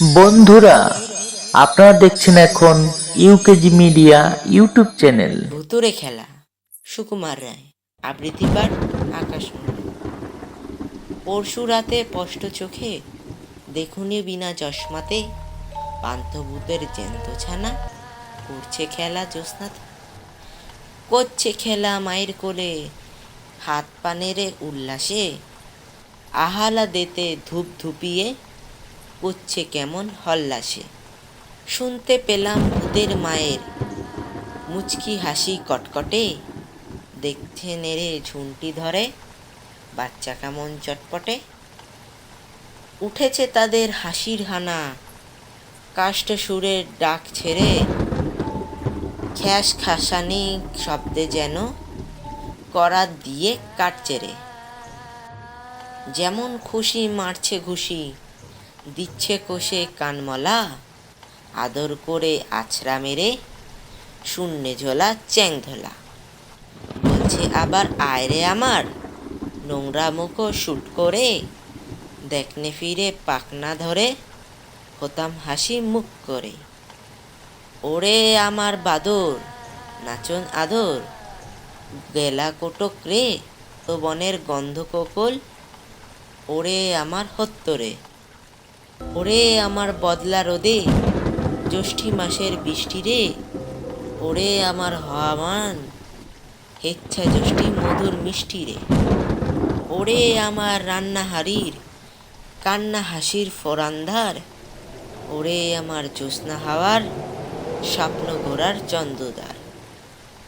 বন্ধুরা, আপনারা দেখছেন এখন ইউকেজি মিডিয়া ইউটিউব চ্যানেল ভুতুরে খেলা, সুকুমার রায়, আবৃত্তি পাঠ, আকাশ। পরশু রাতে স্পষ্ট চোখে দেখুনি বিনা চশমাতে পান্থভূতের জ্যান্ত ছানা করছে খেলা জ্যোৎস্নাতে, করছে খেলা মায়ের কোলে হাত পানেরে উল্লাসে, আহালা দেতে ধূপ ধুপিয়ে করছে কেমন হল্লাসে। শুনতে পেলাম ভূতের মায়ের মুচকি হাসি কটকটে। দেখছে নেড়ে ঝুনটি ধরে, বাচ্চা কেমন চটপটে। উঠেছে তাদের হাসির হানা, কাষ্ঠ সুরের ডাক ছেড়ে। খ্যাস খাসানি শব্দে যেন করাত দিয়ে কাটছে রে। যেমন খুশি মারছে ঘুষি দিচ্ছে কোষে কানমলা। আদর করে আছড়া মেরে শূন্যে ঝোলা চ্যাং ধোলা। বলছে, আবার আয়রে আমার। নোংরা মুখো শুট করে দেখনে ফিরে পাকনা ধরে হতাম হাসি মুখ করে। ওরে আমার বাদর, নাচন আদর। গেলা কোটক রে, তো বনের গন্ধ কোকল। ওরে আমার হত্তরে ওরে আমার বদলা রোদে, জ্যৈষ্ঠী মাসের বৃষ্টি রে। ওরে আমার হওয়ামান, হেচ্ছা জ্যৈষ্ঠী মধুর মিষ্টি রে। ওরে আমার রান্না হাড়ির, কান্না হাসির ফরান্ধার। ওরে আমার জ্যোৎস্না হাওয়ার, স্বপ্ন ঘোরার চন্দ্রদার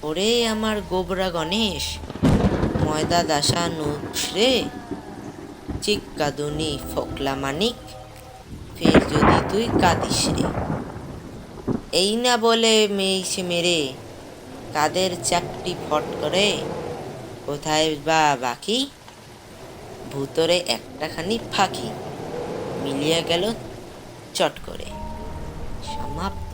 ওরে আমার গোবরা গণেশ, ময়দা দাসা নুস রে। চিক্কাদুনি ফোকলা মানিক ফের যদি তুই কাঁদিস রে। এই না বলে মেয়ে মেরে কাদের চাকটি ফট করে? কোথায় বা বাকি? ভূতরে একটাখানি ফাঁকি, মিলিয়ে গেল চট করে। সমাপ্ত।